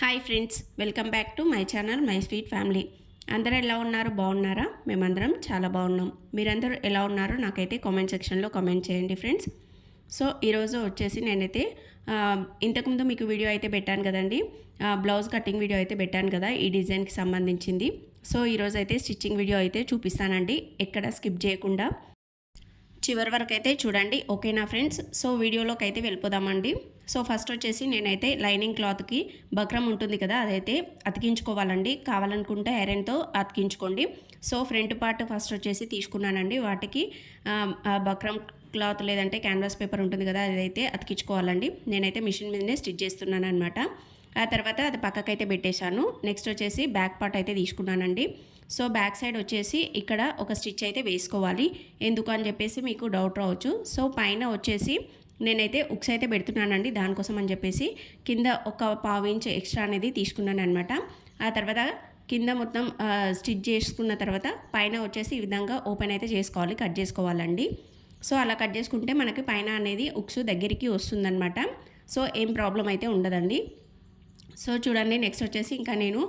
Hi friends welcome back to my channel my sweet family అందరూ ఎలా ఉన్నారు? బాగున్నారా? మేమందరం చాలా బాగున్నాం. మీరందరూ ఎలా ఉన్నారో నాకైతే కామెంట్ సెక్షన్లో కామెంట్ చేయండి ఫ్రెండ్స్ సో ఈరోజు వచ్చేసి నేనైతే ఇంతకుముందు మీకు వీడియో అయితే పెట్టాను కదండి. బ్లౌజ్ కటింగ్ వీడియో అయితే పెట్టాను కదా ఈ డిజైన్కి సంబంధించింది. సో ఈరోజు అయితే స్టిచ్చింగ్ వీడియో అయితే చూపిస్తానండి. ఎక్కడ స్కిప్ చేయకుండా. చివరి వరకు అయితే చూడండి. ఓకేనా ఫ్రెండ్స్ సో వీడియోలోకి అయితే వెళ్ళిపోదామండి. సో ఫస్ట్ వచ్చేసి నేనైతే లైనింగ్ క్లాత్కి బక్రం ఉంటుంది కదా అదైతే అతికించుకోవాలండి. కావాలనుకుంటే ఐరన్తో అతికించుకోండి. సో ఫ్రంట్ పార్ట్ ఫస్ట్ వచ్చేసి తీసుకున్నానండి. వాటికి బక్రం క్లాత్ లేదంటే క్యాన్వాస్ పేపర్ ఉంటుంది కదా అదైతే అతికించుకోవాలండి. నేనైతే మిషన్ మీదనే స్టిచ్ చేస్తున్నాను అనమాట ఆ తర్వాత అది పక్కకైతే పెట్టేశాను. నెక్స్ట్ వచ్చేసి బ్యాక్ పార్ట్ అయితే తీసుకున్నానండి. సో బ్యాక్ సైడ్ వచ్చేసి ఇక్కడ ఒక స్టిచ్ అయితే వేసుకోవాలి. ఎందుకు అని చెప్పేసి మీకు డౌట్ రావచ్చు. సో పైన వచ్చేసి నేనైతే ఉక్స్ అయితే పెడుతున్నానండి దానికోసం అని చెప్పేసి. కింద ఒక పావు ఇంచ్ ఎక్స్ట్రా అనేది తీసుకున్నాను అనమాట ఆ తర్వాత కింద మొత్తం స్టిచ్ చేసుకున్న తర్వాత పైన వచ్చేసి ఈ విధంగా ఓపెన్ అయితే చేసుకోవాలి కట్ చేసుకోవాలండి. సో అలా కట్ చేసుకుంటే మనకి పైన అనేది ఉక్స్ దగ్గరికి వస్తుందన్నమాట. సో ఏం ప్రాబ్లం అయితే ఉండదండి. సో చూడండి నెక్స్ట్ వచ్చేసి ఇంకా నేను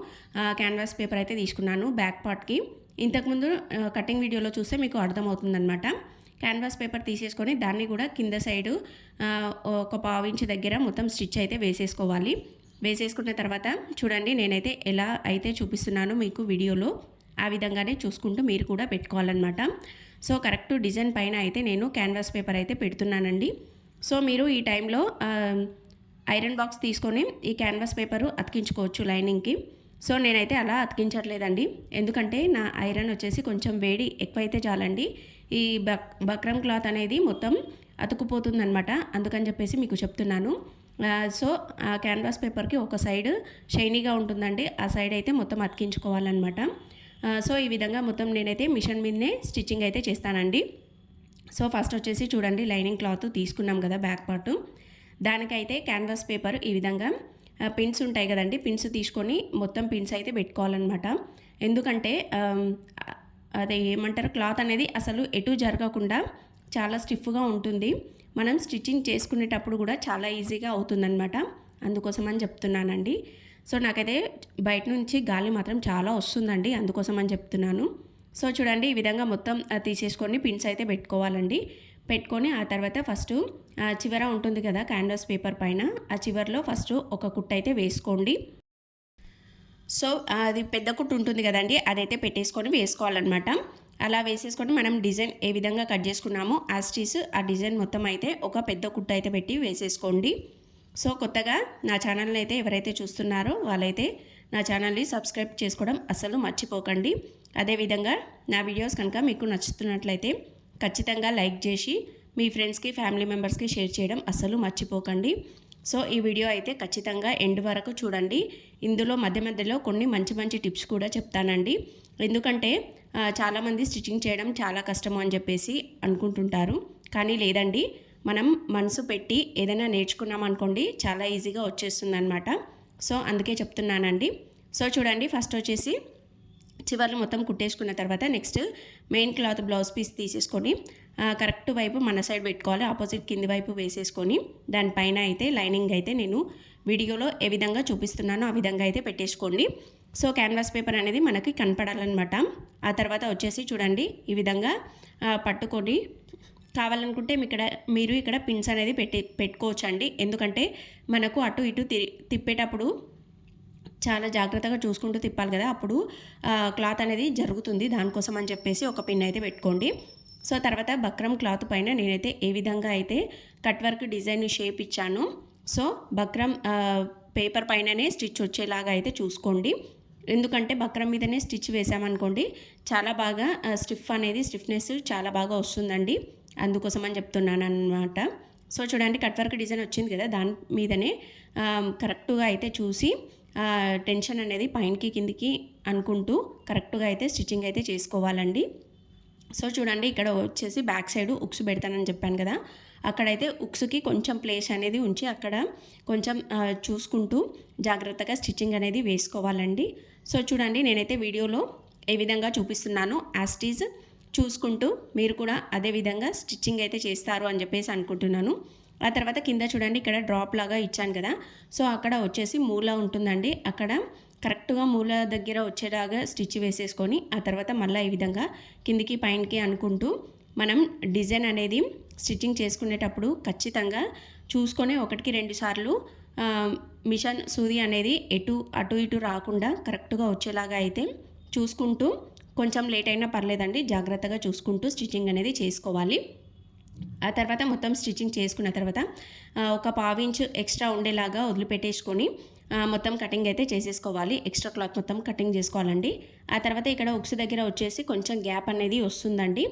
క్యాన్వాస్ పేపర్ అయితే తీసుకున్నాను బ్యాక్ పార్ట్కి ఇంతకుముందు కటింగ్ వీడియోలో చూస్తే మీకు అర్థమవుతుందనమాట క్యాన్వాస్ పేపర్ తీసేసుకొని దాన్ని కూడా కింద సైడు ఒక పావు దగ్గర మొత్తం స్టిచ్ అయితే వేసేసుకోవాలి. వేసేసుకున్న తర్వాత చూడండి నేనైతే ఎలా అయితే చూపిస్తున్నానో మీకు వీడియోలో ఆ విధంగానే చూసుకుంటూ మీరు కూడా పెట్టుకోవాలన్నమాట. సో కరెక్ట్ డిజైన్ పైన అయితే నేను క్యాన్వాస్ పేపర్ అయితే పెడుతున్నానండి. సో మీరు ఈ టైంలో ఐరన్ బాక్స్ తీసుకొని ఈ క్యాన్వాస్ పేపరు అతికించుకోవచ్చు లైనింగ్కి. సో నేనైతే అలా అతికించట్లేదండి. ఎందుకంటే నా ఐరన్ వచ్చేసి కొంచెం వేడి ఎక్కువైతే చాలండి. ఈ బక్ బక్రం క్లాత్ అనేది మొత్తం అతుకుపోతుందనమాట అందుకని చెప్పేసి మీకు చెప్తున్నాను. సో ఆ క్యాన్వాస్ పేపర్కి ఒక సైడ్ షైనీగా ఉంటుందండి. ఆ సైడ్ అయితే మొత్తం అతికించుకోవాలన్నమాట. సో ఈ విధంగా మొత్తం నేనైతే మిషన్ మీదనే స్టిచ్చింగ్ అయితే చేస్తానండి. సో ఫస్ట్ వచ్చేసి చూడండి లైనింగ్ క్లాత్ తీసుకున్నాం కదా బ్యాక్ పార్టు. దానికైతే క్యాన్వాస్ పేపర్ ఈ విధంగా పిన్స్ ఉంటాయి కదండి పిన్స్ తీసుకొని మొత్తం పిన్స్ అయితే పెట్టుకోవాలన్నమాట. ఎందుకంటే అదే ఏమంటారు క్లాత్ అనేది అసలు ఎటు జరగకుండా చాలా స్టిఫ్గా ఉంటుంది. మనం స్టిచ్చింగ్ చేసుకునేటప్పుడు కూడా చాలా ఈజీగా అవుతుందన్నమాట. అందుకోసం అని చెప్తున్నానండి. సో నాకైతే బయట నుంచి గాలి మాత్రం చాలా వస్తుందండి అందుకోసం అని చెప్తున్నాను. సో చూడండి ఈ విధంగా మొత్తం తీసేసుకొని పిన్స్ అయితే పెట్టుకోవాలండి. పెట్టుకొని ఆ తర్వాత ఫస్ట్ ఆ, చివర ఉంటుంది కదా క్యాన్వాస్ పేపర్ పైన ఆ చివరిలో ఫస్ట్ ఒక కుట్ట అయితే వేసుకోండి. సో అది పెద్ద కుట్టు ఉంటుంది కదండి అదైతే పెట్టేసుకొని వేసుకోవాలన్నమాట. అలా వేసేసుకొని మనం డిజైన్ ఏ విధంగా కట్ చేసుకున్నామో ఆ స్టీస్ ఆ డిజైన్ మొత్తం అయితే ఒక పెద్ద కుట్టు అయితే పెట్టి వేసేసుకోండి. సో కొత్తగా నా ఛానల్ని అయితే ఎవరైతే చూస్తున్నారో వాళ్ళైతే నా ఛానల్ని సబ్స్క్రైబ్ చేసుకోవడం అసలు మర్చిపోకండి. అదేవిధంగా నా వీడియోస్ కనుక మీకు నచ్చుతున్నట్లయితే ఖచ్చితంగా లైక్ చేసి మీ ఫ్రెండ్స్కి ఫ్యామిలీ మెంబర్స్కి షేర్ చేయడం అస్సలు మర్చిపోకండి. సో ఈ వీడియో అయితే ఖచ్చితంగా ఎండ్ వరకు చూడండి. ఇందులో మధ్య మధ్యలో కొన్ని మంచి మంచి టిప్స్ కూడా చెప్తానండి. ఎందుకంటే చాలామంది స్టిచ్చింగ్ చేయడం చాలా కష్టము అని చెప్పేసి అనుకుంటుంటారు. కానీ లేదండి మనం మనసు పెట్టి ఏదైనా నేర్చుకున్నాం అనుకోండి చాలా ఈజీగా వచ్చేస్తుంది అనమాట సో అందుకే చెప్తున్నానండి. సో చూడండి ఫస్ట్ వచ్చేసి చివర్లు మొత్తం కుట్టేసుకున్న తర్వాత next main cloth blouse piece తీసేసుకొని కరెక్ట్ వైపు మన సైడ్ పెట్టుకోవాలి ఆపోజిట్ కింది వైపు వేసేసుకొని దానిపైన అయితే లైనింగ్ అయితే నేను వీడియోలో ఏ విధంగా చూపిస్తున్నానో ఆ విధంగా అయితే పెట్టేసుకోండి. సో క్యాన్వాస్ పేపర్ అనేది మనకి కనపడాలన్నమాట. ఆ తర్వాత వచ్చేసి చూడండి ఈ విధంగా పట్టుకొని కావాలనుకుంటే ఇక్కడ మీరు ఇక్కడ పిన్స్ అనేది పెట్టి పెట్టుకోవచ్చు అండి ఎందుకంటే మనకు అటు ఇటు తి- తిప్పేటప్పుడు చాలా జాగ్రత్తగా చూసుకుంటూ తిప్పాలి కదా. అప్పుడు క్లాత్ అనేది జరుగుతుంది. దానికోసం అని చెప్పేసి ఒక పిన్ అయితే పెట్టుకోండి. సో తర్వాత బక్రం క్లాత్ పైన నేనైతే ఏ విధంగా అయితే కట్ వర్క్ డిజైన్ షేప్ ఇచ్చాను సో బక్రం పేపర్ పైననే స్టిచ్ వచ్చేలాగా అయితే చూసుకోండి. ఎందుకంటే బక్రం మీదనే స్టిచ్ వేసామనుకోండి చాలా బాగా స్టిఫ్ అనేది స్టిఫ్నెస్ చాలా బాగా వస్తుందండి. అందుకోసం అని చెప్తున్నాను అనమాట సో చూడండి కట్ వర్క్ డిజైన్ వచ్చింది కదా. దాని మీదనే కరెక్ట్గా అయితే చూసి టెన్షన్ అనేది పైనకి కిందికి అనుకుంటూ కరెక్ట్గా అయితే స్టిచ్చింగ్ అయితే చేసుకోవాలండి. సో చూడండి ఇక్కడ వచ్చేసి బ్యాక్ సైడ్ ఉక్స్ పెడతానని చెప్పాను కదా. అక్కడైతే ఉక్స్కి కొంచెం ప్లేస్ అనేది ఉంచి అక్కడ కొంచెం చూసుకుంటూ జాగ్రత్తగా స్టిచ్చింగ్ అనేది వేసుకోవాలండి. సో చూడండి నేనైతే వీడియోలో ఏ విధంగా చూపిస్తున్నానో యాస్టీజ్ చూసుకుంటూ మీరు కూడా అదే విధంగా స్టిచ్చింగ్ అయితే చేస్తారు అని చెప్పేసి అనుకుంటున్నాను. ఆ తర్వాత కింద చూడండి ఇక్కడ డ్రాప్ లాగా ఇచ్చాను కదా. సో అక్కడ వచ్చేసి మూల ఉంటుందండి. అక్కడ కరెక్ట్గా మూల దగ్గర వచ్చేలాగా స్టిచ్ వేసేసుకొని ఆ తర్వాత మళ్ళీ ఈ విధంగా కిందికి పైనకి అనుకుంటూ మనం డిజైన్ అనేది స్టిచ్చింగ్ చేసుకునేటప్పుడు ఖచ్చితంగా చూసుకొని ఒకటికి రెండు సార్లు మిషన్ సూది అనేది ఎటు అటు ఇటు రాకుండా కరెక్ట్గా వచ్చేలాగా అయితే చూసుకుంటూ కొంచెం లేట్ అయినా పర్లేదండి. జాగ్రత్తగా చూసుకుంటూ స్టిచ్చింగ్ అనేది చేసుకోవాలి. ఆ తర్వాత మొత్తం స్టిచ్చింగ్ చేసుకున్న తర్వాత ఒక పావించ్ ఎక్స్ట్రా ఉండేలాగా వదిలిపెట్టేసుకొని మొత్తం కటింగ్ అయితే చేసేసుకోవాలి. ఎక్స్ట్రా క్లాత్ మొత్తం కటింగ్ చేసుకోవాలండి. ఆ తర్వాత ఇక్కడ ఉక్స్ దగ్గర వచ్చేసి కొంచెం గ్యాప్ అనేది వస్తుందండి.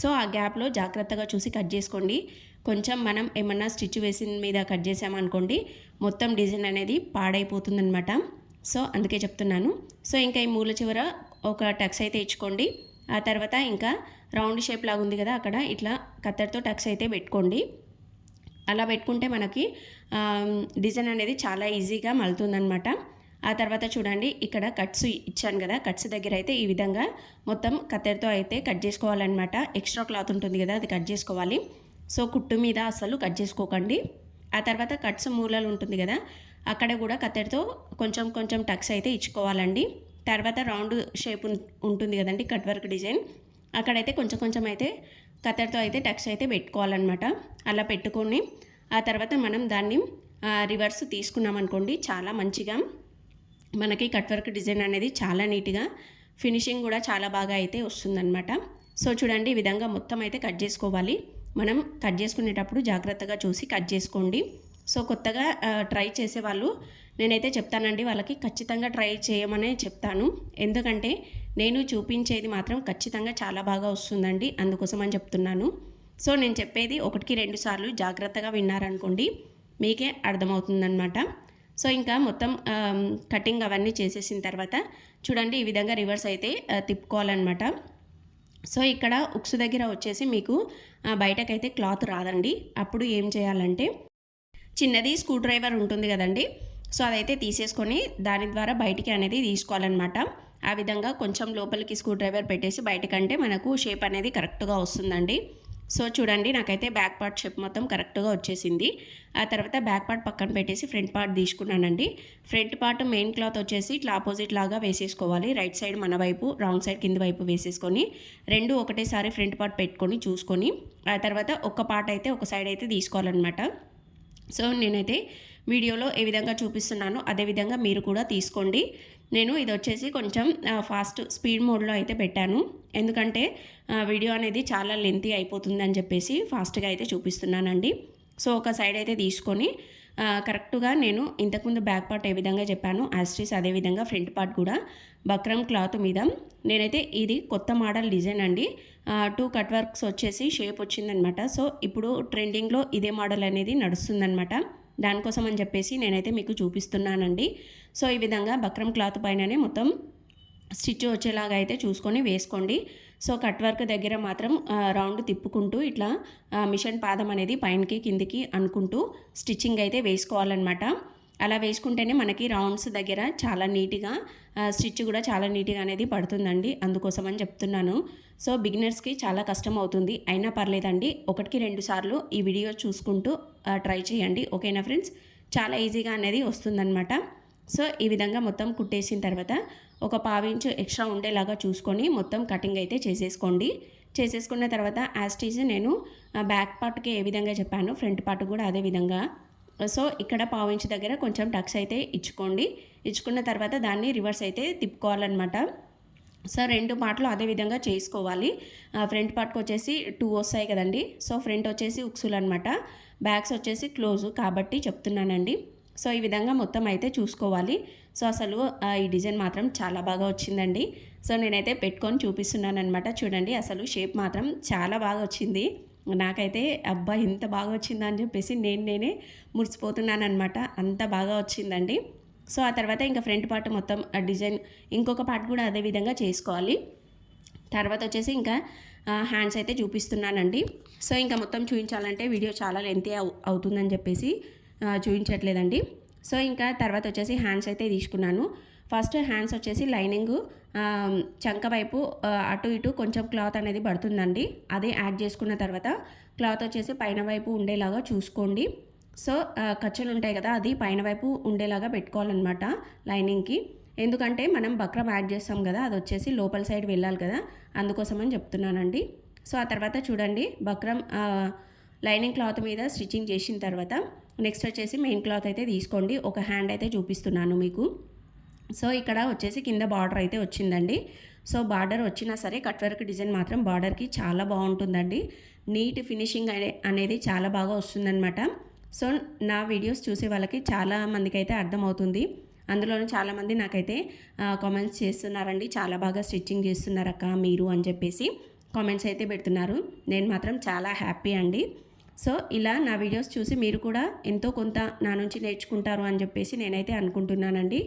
సో ఆ గ్యాప్లో జాగ్రత్తగా చూసి కట్ చేసుకోండి. కొంచెం మనం ఏమన్నా స్టిచ్ వేసిన మీద కట్ చేసామనుకోండి మొత్తం డిజైన్ అనేది పాడైపోతుందనమాట సో అందుకే చెప్తున్నాను. సో ఇంకా ఈ మూల చివర ఒక టక్స్ అయితే ఇచ్చుకోండి. ఆ తర్వాత ఇంకా రౌండ్ షేప్ లాగా ఉంది కదా అక్కడ. ఇట్లా కత్తెరతో టక్స్ అయితే పెట్టుకోండి. అలా పెట్టుకుంటే మనకి డిజైన్ అనేది చాలా ఈజీగా మలుతుందనమాట ఆ తర్వాత చూడండి ఇక్కడ కట్స్ ఇచ్చాను కదా. కట్స్ దగ్గర అయితే ఈ విధంగా మొత్తం కత్తెరతో అయితే కట్ చేసుకోవాలన్నమాట. ఎక్స్ట్రా క్లాత్ ఉంటుంది కదా అది కట్ చేసుకోవాలి. సో కుట్టు మీద అసలు కట్ చేసుకోకండి. ఆ తర్వాత కట్స్ మూలలు ఉంటుంది కదా అక్కడ కూడా కత్తెరతో కొంచెం కొంచెం టక్స్ అయితే ఇచ్చుకోవాలండి. తర్వాత రౌండ్ షేప్ ఉంటుంది కదండి కట్ వర్క్ డిజైన్. అక్కడైతే కొంచెం కొంచెం అయితే కత్తెరతో అయితే టక్స్ అయితే పెట్టుకోవాలన్నమాట. అలా పెట్టుకొని ఆ తర్వాత మనం దాన్ని రివర్స్ తీసుకున్నాం అనుకోండి చాలా మంచిగా. మనకి కట్ వర్క్ డిజైన్ అనేది చాలా నీట్గా ఫినిషింగ్ కూడా చాలా బాగా అయితే వస్తుందన్నమాట. సో చూడండి ఈ విధంగా మొత్తం అయితే కట్ చేసుకోవాలి. మనం కట్ చేసుకునేటప్పుడు జాగ్రత్తగా చూసి కట్ చేసుకోండి. సో కొత్తగా ట్రై చేసే వాళ్ళు నేనైతే చెప్తానండి వాళ్ళకి ఖచ్చితంగా ట్రై చేయమనే చెప్తాను. ఎందుకంటే నేను చూపించేది మాత్రం ఖచ్చితంగా చాలా బాగా వస్తుందండి. అందుకోసం అని చెప్తున్నాను. సో నేను చెప్పేది ఒకటికి రెండు సార్లు జాగ్రత్తగా విన్నారనుకోండి మీకే అర్థమవుతుందనమాట సో ఇంకా మొత్తం కటింగ్ అవన్నీ చేసేసిన తర్వాత చూడండి ఈ విధంగా రివర్స్ అయితే తిప్పుకోవాలన్నమాట. సో ఇక్కడ ఉక్స్ దగ్గర వచ్చేసి మీకు బయటకైతే క్లాత్ రాదండి. అప్పుడు ఏం చేయాలంటే చిన్నది స్క్రూ డ్రైవర్ ఉంటుంది కదండి సో అదైతే తీసేసుకొని దాని ద్వారా బయటికి అనేది తీసుకోవాలన్నమాట. ఆ విధంగా కొంచెం లోపలికి స్క్రూ డ్రైవర్ పెట్టేసి బయటకంటే మనకు షేప్ అనేది కరెక్ట్గా వస్తుందండి. సో చూడండి నాకైతే బ్యాక్ పార్ట్ షేప్ మొత్తం కరెక్ట్గా వచ్చేసింది. ఆ తర్వాత బ్యాక్ పార్ట్ పక్కన పెట్టేసి ఫ్రంట్ పార్ట్ తీసుకున్నానండి. ఫ్రంట్ పార్ట్ మెయిన్ క్లాత్ వచ్చేసి ఇట్లా ఆపోజిట్ లాగా వేసేసుకోవాలి. రైట్ సైడ్ మన వైపు రాంగ్ సైడ్ కింది వైపు వేసేసుకొని రెండు ఒకటేసారి ఫ్రంట్ పార్ట్ పెట్టుకొని చూసుకొని ఆ తర్వాత ఒక పార్ట్ అయితే ఒక సైడ్ అయితే తీసుకోవాలన్నమాట. సో నేనైతే వీడియోలో ఏ విధంగా చూపిస్తున్నానో అదే విధంగా మీరు కూడా తీసుకోండి. నేను ఇది వచ్చేసి కొంచెం ఫాస్ట్ స్పీడ్ మోడ్లో అయితే పెట్టాను. ఎందుకంటే వీడియో అనేది చాలా లెంతీ అయిపోతుంది అని చెప్పేసి ఫాస్ట్గా అయితే చూపిస్తున్నానండి. సో ఒక సైడ్ అయితే తీసుకొని కరెక్ట్గా నేను ఇంతకుముందు బ్యాక్ పార్ట్ ఏ విధంగా చెప్పాను యాస్ట్రీస్ అదే విధంగా ఫ్రంట్ పార్ట్ కూడా బక్రమ్ క్లాత్ మీద. నేనైతే ఇది కొత్త మోడల్ డిజైన్ అండి. టూ కట్ వర్క్స్ వచ్చేసి షేప్ వచ్చిందనమాట. సో ఇప్పుడు ట్రెండింగ్లో ఇదే మోడల్ అనేది నడుస్తుందనమాట. దానికోసం అని చెప్పేసి నేనైతే మీకు చూపిస్తున్నానండి. సో ఈ విధంగా బక్రమ్ క్లాత్ పైననే మొత్తం స్టిచ్ వచ్చేలాగా అయితే చూసుకొని వేసుకోండి. సో కట్ వర్క్ దగ్గర మాత్రం రౌండ్ తిప్పుకుంటూ ఇట్లా మిషన్ పాదం అనేది పైనకి కిందికి అనుకుంటూ స్టిచ్చింగ్ అయితే వేసుకోవాలన్నమాట. అలా వేసుకుంటేనే మనకి రౌండ్స్ దగ్గర చాలా నీట్గా స్టిచ్ కూడా చాలా నీట్గా అనేది పడుతుందండి. అందుకోసం అని చెప్తున్నాను. సో బిగినర్స్కి చాలా కష్టం అవుతుంది. అయినా పర్లేదండి. ఒకటికి రెండు సార్లు ఈ వీడియో చూసుకుంటూ ట్రై చేయండి. ఓకేనా ఫ్రెండ్స్? చాలా ఈజీగా అనేది వస్తుందన్నమాట. సో ఈ విధంగా మొత్తం కుట్టేసిన తర్వాత ఒక పావించు ఎక్స్ట్రా ఉండేలాగా చూసుకొని మొత్తం కటింగ్ అయితే చేసేసుకోండి. చేసేసుకున్న తర్వాత యాస్టీజ్ నేను బ్యాక్ పార్ట్కి ఏ విధంగా చెప్పాను ఫ్రంట్ పార్ట్ కూడా అదే విధంగా సో ఇక్కడ పావించు దగ్గర కొంచెం టక్స్ అయితే ఇచ్చుకోండి. ఇచ్చుకున్న తర్వాత దాన్ని రివర్స్ అయితే తిప్పుకోవాలన్నమాట. సో రెండు పాటలు అదే విధంగా చేసుకోవాలి. ఫ్రంట్ పార్ట్కి వచ్చేసి టూ వస్తాయి కదండి. సో ఫ్రంట్ వచ్చేసి ఉక్సులు అనమాట బ్యాక్స్ వచ్చేసి క్లోజ్ కాబట్టి చెప్తున్నానండి. సో ఈ విధంగా మొత్తం అయితే చూసుకోవాలి. సో అసలు ఈ డిజైన్ మాత్రం చాలా బాగా వచ్చిందండి. సో నేనైతే పెట్టుకొని చూపిస్తున్నాను అనమాట చూడండి అసలు షేప్ మాత్రం చాలా బాగా వచ్చింది. నాకైతే అబ్బా ఎంత బాగా వచ్చిందని చెప్పేసి నేను నేనే మురిసిపోతున్నాను అనమాట అంత బాగా వచ్చిందండి. సో ఆ తర్వాత ఇంకా ఫ్రంట్ పార్ట్ మొత్తం ఆ డిజైన్ ఇంకొక పార్ట్ కూడా అదే విధంగా చేసుకోవాలి. తర్వాత వచ్చేసి ఇంకా హ్యాండ్స్ అయితే చూపిస్తున్నానండి. సో ఇంకా మొత్తం చూపించాలంటే వీడియో చాలా లెంతీ అవు అవుతుందని చెప్పేసి చూపించట్లేదండి సో ఇంకా తర్వాత వచ్చేసి హ్యాండ్స్ అయితే తీసుకున్నాను. ఫస్ట్ హ్యాండ్స్ వచ్చేసి లైనింగ్ చంక వైపు అటు ఇటు కొంచెం క్లాత్ అనేది పడుతుందండి. అది యాడ్ చేసుకున్న తర్వాత క్లాత్ వచ్చేసి పైన వైపు ఉండేలాగా చూసుకోండి. సో ఖర్చులు ఉంటాయి కదా అది పైన వైపు ఉండేలాగా పెట్టుకోవాలన్నమాట లైనింగ్కి. ఎందుకంటే మనం బక్రం యాడ్ చేస్తాం కదా అది వచ్చేసి లోపల సైడ్ వెళ్ళాలి కదా అందుకోసమని చెప్తున్నానండి. సో ఆ తర్వాత చూడండి బక్రం లైనింగ్ క్లాత్ మీద స్టిచ్చింగ్ చేసిన తర్వాత నెక్స్ట్ వచ్చేసి మెయిన్ క్లాత్ అయితే తీసుకోండి. ఒక హ్యాండ్ అయితే చూపిస్తున్నాను మీకు. సో ఇక్కడ వచ్చేసి కింద బార్డర్ అయితే వచ్చిందండి. సో బార్డర్ వచ్చినా సరే కట్ వర్క్ డిజైన్ మాత్రం బార్డర్కి చాలా బాగుంటుందండి. నీట్ ఫినిషింగ్ అనే అనేది చాలా బాగా వస్తుందన్నమాట. సో నా వీడియోస్ చూసే వాళ్ళకి చాలా మందికి అయితే అర్థమవుతుంది. అందులోనూ చాలామంది నాకైతే కామెంట్స్ చేస్తున్నారండి. చాలా బాగా స్టిచ్చింగ్ చేస్తున్నారక్క మీరు అని చెప్పేసి కామెంట్స్ అయితే పెడుతున్నారు. నేను మాత్రం చాలా హ్యాపీ అండి. సో ఇలా నా వీడియోస్ చూసి మీరు కూడా ఎంతో కొంత నా నుంచి నేర్చుకుంటారు అని చెప్పేసి నేనైతే అనుకుంటున్నానండి.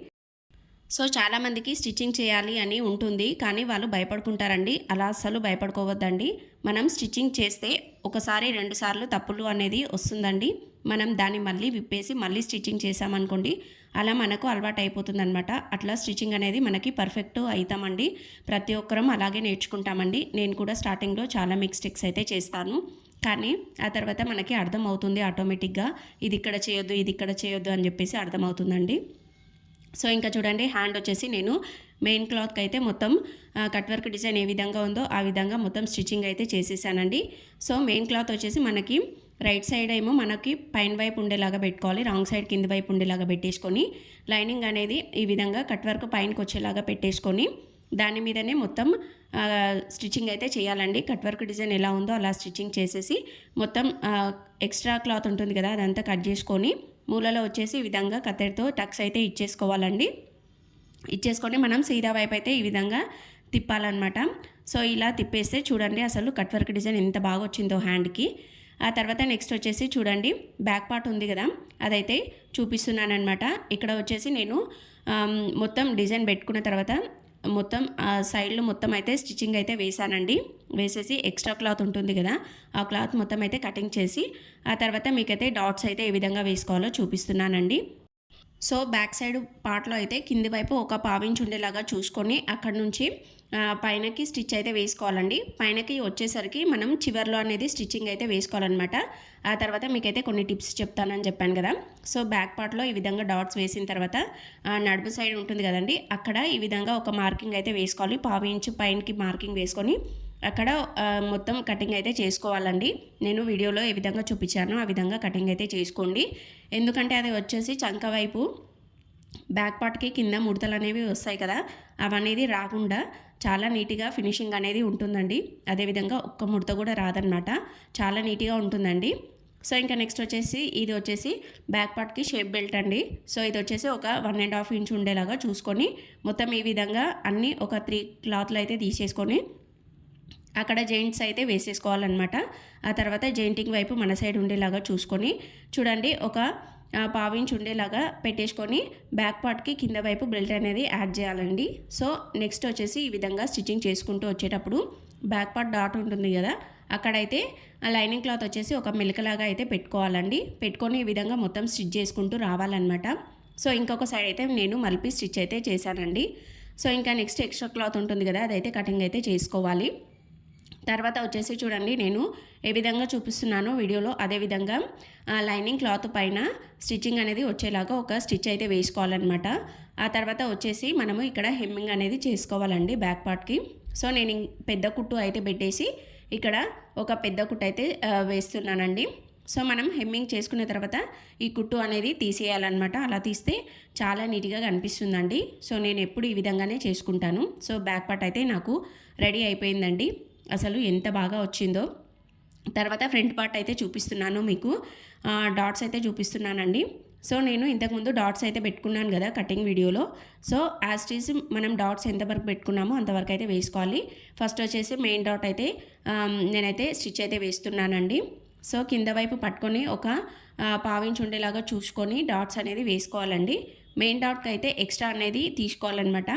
సో చాలామందికి స్టిచ్చింగ్ చేయాలి అని ఉంటుంది కానీ వాళ్ళు భయపడుకుంటారండి. అలా అస్సలు భయపడుకోవద్దండి. మనం స్టిచ్చింగ్ చేస్తే ఒకసారి రెండుసార్లు తప్పులు అనేది వస్తుందండి. మనం దాన్ని మళ్ళీ విప్పేసి మళ్ళీ స్టిచ్చింగ్ చేసామనుకోండి అలా మనకు అలవాటు అయిపోతుంది అనమాట అట్లా స్టిచ్చింగ్ అనేది మనకి పర్ఫెక్ట్ అవుతామండి ప్రతి ఒక్కరం అలాగే నేర్చుకుంటామండి. నేను కూడా స్టార్టింగ్లో చాలా మిక్స్టేక్స్ అయితే చేస్తాను. కానీ ఆ తర్వాత మనకి అర్థం అవుతుంది ఆటోమేటిక్గా. ఇది ఇక్కడ చేయొద్దు ఇది ఇక్కడ చేయొద్దు అని చెప్పేసి అర్థమవుతుందండి. సో ఇంకా చూడండి హ్యాండ్ వచ్చేసి నేను మెయిన్ క్లాత్కి అయితే మొత్తం కట్ వర్క్ డిజైన్ ఏ విధంగా ఉందో ఆ విధంగా మొత్తం స్టిచ్చింగ్ అయితే చేసేసానండి. సో మెయిన్ క్లాత్ వచ్చేసి మనకి రైట్ సైడ్ ఏమో మనకి పైన వైపు ఉండేలాగా పెట్టుకోవాలి రాంగ్ సైడ్ కింది వైపు ఉండేలాగా పెట్టేసుకొని లైనింగ్ అనేది ఈ విధంగా కట్ వర్క్ పైనకి వచ్చేలాగా పెట్టేసుకొని దాని మీదనే మొత్తం స్టిచ్చింగ్ అయితే చేయాలండి. కట్ వర్క్ డిజైన్ ఎలా ఉందో అలా స్టిచ్చింగ్ చేసేసి మొత్తం ఎక్స్ట్రా క్లాత్ ఉంటుంది కదా అదంతా కట్ చేసుకొని మూలలో వచ్చేసి ఈ విధంగా కత్తెరతో టక్స్ అయితే ఇచ్చేసుకోవాలండి. ఇచ్చేసుకొని మనం సీదా వైపు అయితే ఈ విధంగా తిప్పాలన్నమాట. సో ఇలా తిప్పేస్తే చూడండి అసలు కట్ వర్క్ డిజైన్ ఎంత బాగా వచ్చిందో హ్యాండ్కి. ఆ తర్వాత నెక్స్ట్ వచ్చేసి చూడండి బ్యాక్ పార్ట్ ఉంది కదా అదైతే చూపిస్తున్నాను అనమాట ఇక్కడ వచ్చేసి నేను మొత్తం డిజైన్ పెట్టుకున్న తర్వాత మొత్తం ఆ సైడ్లో మొత్తం అయితే స్టిచ్చింగ్ అయితే వేసానండి వేసేసి ఎక్స్ట్రా క్లాత్ ఉంటుంది కదా ఆ క్లాత్ మొత్తం అయితే కటింగ్ చేసి ఆ తర్వాత మీకైతే డాట్స్ అయితే ఏ విధంగా వేసుకోవాలో చూపిస్తున్నానండి. సో బ్యాక్ సైడ్ పార్ట్లో అయితే కింది వైపు ఒక పావించి ఉండేలాగా చూసుకొని అక్కడ నుంచి పైనకి స్టిచ్ అయితే వేసుకోవాలండి. పైనకి వచ్చేసరికి మనం చివర్లో అనేది స్టిచ్చింగ్ అయితే వేసుకోవాలన్నమాట. ఆ తర్వాత మీకైతే కొన్ని టిప్స్ చెప్తానని చెప్పాను కదా. సో బ్యాక్ పార్ట్లో ఈ విధంగా డాట్స్ వేసిన తర్వాత నడుపు నడుము సైడ్ ఉంటుంది కదండి. అక్కడ ఈ విధంగా ఒక మార్కింగ్ అయితే వేసుకోవాలి. పావు ఇంచు పైనకి మార్కింగ్ వేసుకొని అక్కడ మొత్తం కటింగ్ అయితే చేసుకోవాలండి. నేను వీడియోలో ఏ విధంగా చూపించానో ఆ విధంగా కటింగ్ అయితే చేసుకోండి. ఎందుకంటే అది వచ్చేసి చంక వైపు బ్యాక్ పార్ట్కి కింద ముడతలు అనేవి వస్తాయి కదా. అవనేది రాకుండా చాలా నీట్గా ఫినిషింగ్ అనేది ఉంటుందండి. అదేవిధంగా ఒక్క ముడత కూడా రాదనమాట చాలా నీట్గా ఉంటుందండి. సో ఇంకా నెక్స్ట్ వచ్చేసి ఇది వచ్చేసి బ్యాక్ పార్ట్కి షేప్ బెల్ట్ అండి. సో ఇది వచ్చేసి ఒక వన్ అండ్ హాఫ్ ఇంచ్ ఉండేలాగా చూసుకొని మొత్తం ఈ విధంగా అన్నీ ఒక త్రీ క్లాత్లు అయితే తీసేసుకొని అక్కడ జెయింట్స్ అయితే వేసేసుకోవాలన్నమాట. ఆ తర్వాత జెయింటింగ్ వైపు మన సైడ్ ఉండేలాగా చూసుకొని చూడండి ఒక పావు ఇంచ్ ఉండేలాగా పెట్టేసుకొని బ్యాక్ పార్ట్కి కింద వైపు బెల్ట్ అనేది యాడ్ చేయాలండి. సో నెక్స్ట్ వచ్చేసి ఈ విధంగా స్టిచ్చింగ్ చేసుకుంటూ వచ్చేటప్పుడు బ్యాక్ పార్ట్ డాట్ ఉంటుంది కదా అక్కడైతే ఆ లైనింగ్ క్లాత్ వచ్చేసి ఒక మెలికలాగా అయితే పెట్టుకోవాలండి. పెట్టుకొని ఈ విధంగా మొత్తం స్టిచ్ చేసుకుంటూ రావాలన్నమాట. సో ఇంకొక సైడ్ అయితే నేను మలిపి స్టిచ్ అయితే చేశానండి. సో ఇంకా నెక్స్ట్ ఎక్స్ట్రా క్లాత్ ఉంటుంది కదా అదైతే కటింగ్ అయితే చేసుకోవాలి. తర్వాత వచ్చేసి చూడండి నేను ఏ విధంగా చూపిస్తున్నానో వీడియోలో అదే విధంగా లైనింగ్ క్లాత్ పైన స్టిచ్చింగ్ అనేది వచ్చేలాగా ఒక స్టిచ్ అయితే వేసుకోవాలన్నమాట. ఆ తర్వాత వచ్చేసి మనము ఇక్కడ హెమ్మింగ్ అనేది చేసుకోవాలండి బ్యాక్ పార్ట్కి సో నేను పెద్ద కుట్టు అయితే పెట్టేసి ఇక్కడ ఒక పెద్ద కుట్టు అయితే వేస్తున్నానండి. సో మనం హెమ్మింగ్ చేసుకున్న తర్వాత ఈ కుట్టు అనేది తీసేయాలన్నమాట. అలా తీస్తే చాలా నీట్గా కనిపిస్తుందండి. సో నేను ఎప్పుడు ఈ విధంగానే చేసుకుంటాను. సో బ్యాక్ పార్ట్ అయితే నాకు రెడీ అయిపోయిందండి. అసలు ఎంత బాగా వచ్చిందో. తర్వాత ఫ్రంట్ పార్ట్ అయితే చూపిస్తున్నాను మీకు. డాట్స్ అయితే చూపిస్తున్నానండి. సో నేను ఇంతకుముందు డాట్స్ అయితే పెట్టుకున్నాను కదా కటింగ్ వీడియోలో. సో యాజ్ టీస్ మనం డాట్స్ ఎంతవరకు పెట్టుకున్నామో అంతవరకు అయితే వేసుకోవాలి. ఫస్ట్ వచ్చేసి మెయిన్ డాట్ అయితే నేనైతే స్టిచ్ అయితే వేస్తున్నానండి. సో కింద వైపు పట్టుకొని ఒక పావించి ఉండేలాగా చూసుకొని డాట్స్ అనేది వేసుకోవాలండి. మెయిన్ డాట్కి అయితే ఎక్స్ట్రా అనేది తీసుకోవాలన్నమాట.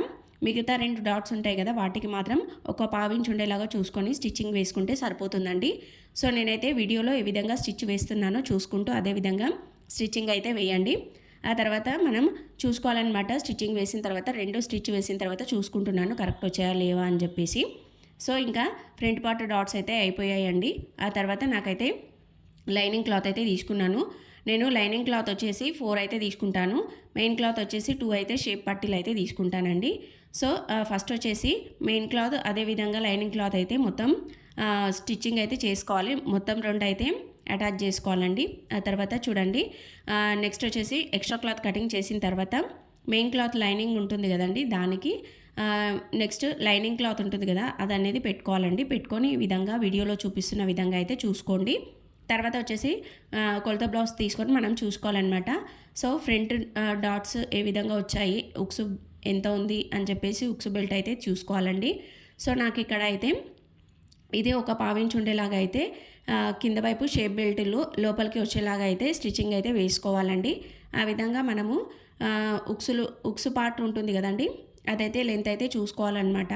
మిగతా రెండు డాట్స్ ఉంటాయి కదా వాటికి మాత్రం ఒక పావించి ఉండేలాగా చూసుకొని స్టిచ్చింగ్ వేసుకుంటే సరిపోతుందండి. సో నేనైతే వీడియోలో ఏ విధంగా స్టిచ్ వేస్తున్నానో చూసుకుంటూ అదే విధంగా స్టిచ్చింగ్ అయితే వేయండి. ఆ తర్వాత మనం చూసుకోవాలన్నమాట స్టిచ్చింగ్ వేసిన తర్వాత రెండు స్టిచ్ వేసిన తర్వాత చూసుకుంటున్నాను కరెక్ట్ వచ్చాయా లేవా అని చెప్పేసి. సో ఇంకా ఫ్రంట్ పార్ట్ డాట్స్ అయితే అయిపోయాయండి. ఆ తర్వాత నాకైతే లైనింగ్ క్లాత్ అయితే తీసుకున్నాను. నేను లైనింగ్ క్లాత్ వచ్చేసి ఫోర్ అయితే తీసుకుంటాను. మెయిన్ క్లాత్ వచ్చేసి టూ అయితే షేప్ పట్టీలు అయితే తీసుకుంటానండి. సో ఫస్ట్ వచ్చేసి మెయిన్ క్లాత్ అదేవిధంగా లైనింగ్ క్లాత్ అయితే మొత్తం స్టిచ్చింగ్ అయితే చేసుకోవాలి. మొత్తం రెండు అయితే అటాచ్ చేసుకోవాలండి. ఆ తర్వాత చూడండి నెక్స్ట్ వచ్చేసి ఎక్స్ట్రా క్లాత్ కటింగ్ చేసిన తర్వాత మెయిన్ క్లాత్ లైనింగ్ ఉంటుంది కదండి దానికి నెక్స్ట్ లైనింగ్ క్లాత్ ఉంటుంది కదా అది అనేది పెట్టుకోవాలండి. పెట్టుకొని ఈ విధంగా వీడియోలో చూపిస్తున్న విధంగా అయితే చూసుకోండి. తర్వాత వచ్చేసి కొలత బ్లౌజ్ తీసుకొని మనం చూసుకోవాలన్నమాట. సో ఫ్రంట్ డాట్స్ ఏ విధంగా వచ్చాయి ఉక్సు ఎంత ఉంది అని చెప్పేసి ఉక్స్ బెల్ట్ అయితే చూసుకోవాలండి. సో నాకు ఇక్కడ అయితే ఇది ఒక పావించి ఉండేలాగా అయితే కింద వైపు షేప్ బెల్ట్లు లోపలికి వచ్చేలాగా అయితే స్టిచ్చింగ్ అయితే వేసుకోవాలండి. ఆ విధంగా మనము ఉక్సులు ఉక్సు పార్ట్ ఉంటుంది కదండి అదైతే లెంత్ అయితే చూసుకోవాలన్నమాట.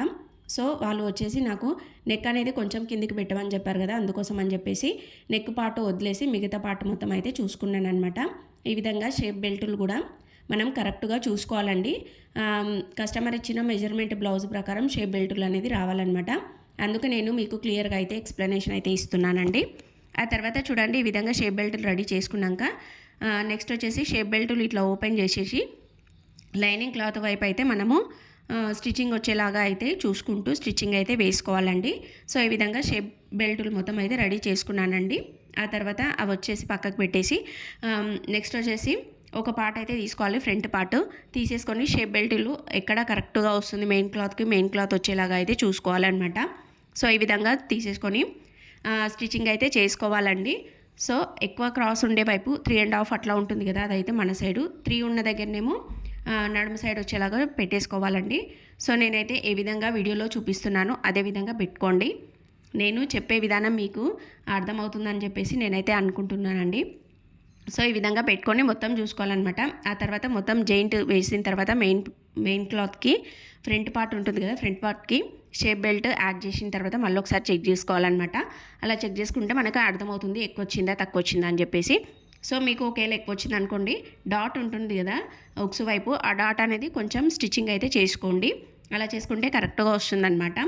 సో వాళ్ళు వచ్చేసి నాకు నెక్ అనేది కొంచెం కిందికి పెట్టమని చెప్పారు కదా అందుకోసం అని చెప్పేసి నెక్ పార్ట్ వదిలేసి మిగతా పార్ట్ మొత్తం అయితే చూసుకున్నాను అనమాట ఈ విధంగా షేప్ బెల్టులు కూడా మనం కరెక్ట్గా చూసుకోవాలండి. కస్టమర్ ఇచ్చిన మెజర్మెంట్ బ్లౌజ్ ప్రకారం షేప్ బెల్టులు అనేది రావాలన్నమాట. అందుకే నేను మీకు క్లియర్గా అయితే ఎక్స్ప్లెనేషన్ అయితే ఇస్తున్నానండి. ఆ తర్వాత చూడండి ఈ విధంగా షేప్ బెల్టులు రెడీ చేసుకున్నాక నెక్స్ట్ వచ్చేసి షేప్ బెల్టులు ఇట్లా ఓపెన్ చేసేసి లైనింగ్ క్లాత్ వైపు అయితే మనము స్టిచ్చింగ్ వచ్చేలాగా అయితే చూసుకుంటూ స్టిచ్చింగ్ అయితే వేసుకోవాలండి. సో ఈ విధంగా షేప్ బెల్టులు మొత్తం అయితే రెడీ చేసుకున్నానండి. ఆ తర్వాత అవి వచ్చేసి పక్కకు పెట్టేసి నెక్స్ట్ వచ్చేసి ఒక పార్ట్ అయితే తీసుకోవాలి ఫ్రంట్ పార్ట్ తీసేసుకొని షేప్ బెల్టులు ఎక్కడ కరెక్ట్గా వస్తుంది మెయిన్ క్లాత్కి మెయిన్ క్లాత్ వచ్చేలాగా అయితే చూసుకోవాలన్నమాట. సో ఈ విధంగా తీసేసుకొని స్టిచ్చింగ్ అయితే చేసుకోవాలండి. సో ఎక్కువ క్రాస్ ఉండే వైపు త్రీ అండ్ హాఫ్ అట్లా ఉంటుంది కదా అదైతే మన సైడు త్రీ ఉన్న దగ్గరనేమో నడుమ నడుము సైడ్ వచ్చేలాగా పెట్టేసుకోవాలండి. సో నేనైతే ఏ విధంగా వీడియోలో చూపిస్తున్నానో అదే విధంగా పెట్టుకోండి. నేను చెప్పే విధానం మీకు అర్థమవుతుందని చెప్పేసి నేనైతే అనుకుంటున్నానండి. సో ఈ విధంగా పెట్టుకొని మొత్తం చూసుకోవాలన్నమాట. ఆ తర్వాత మొత్తం జెయింట్ వేసిన తర్వాత మెయిన్ మెయిన్ క్లాత్కి ఫ్రంట్ పార్ట్ ఉంటుంది కదా ఫ్రంట్ పార్ట్కి షేప్ బెల్ట్ యాడ్ చేసిన తర్వాత మళ్ళీ ఒకసారి చెక్ చేసుకోవాలన్నమాట. అలా చెక్ చేసుకుంటే మనకు అర్థమవుతుంది ఎక్కువ వచ్చిందా తక్కువ వచ్చిందా అని చెప్పేసి. సో మీకు ఒకవేళ ఎక్కువ వచ్చింది అనుకోండి డాట్ ఉంటుంది కదా ఒకసు వైపు ఆ డాట్ అనేది కొంచెం స్టిచ్చింగ్ అయితే చేసుకోండి. అలా చేసుకుంటే కరెక్ట్గా వస్తుందన్నమాట.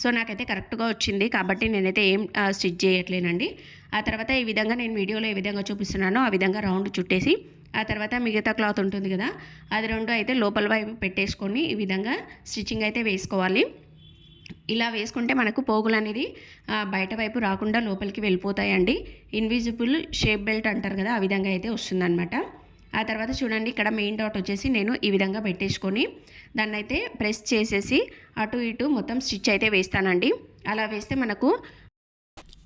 సో నాకైతే కరెక్ట్గా వచ్చింది. కాబట్టి నేనైతే ఏం స్టిచ్ చేయట్లేనండి. ఆ తర్వాత ఈ విధంగా నేను వీడియోలో ఏ విధంగా చూపిస్తున్నానో ఆ విధంగా రౌండ్ చుట్టేసి ఆ తర్వాత మిగతా క్లాత్ ఉంటుంది కదా అది రెండు అయితే లోపల వైపు పెట్టేసుకొని ఈ విధంగా స్టిచ్చింగ్ అయితే వేసుకోవాలి. ఇలా వేసుకుంటే మనకు పోగులు అనేది బయట వైపు రాకుండా లోపలికి వెళ్ళిపోతాయండి. ఇన్విజిబుల్ షేప్ బెల్ట్ అంటారు కదా ఆ విధంగా అయితే వస్తుందన్నమాట. ఆ తర్వాత చూడండి ఇక్కడ మెయిన్ డాట్ వచ్చేసి నేను ఈ విధంగా పెట్టేసుకొని దాన్ని అయితే ప్రెస్ చేసేసి అటు ఇటు మొత్తం స్టిచ్ అయితే వేస్తానండి. అలా వేస్తే మనకు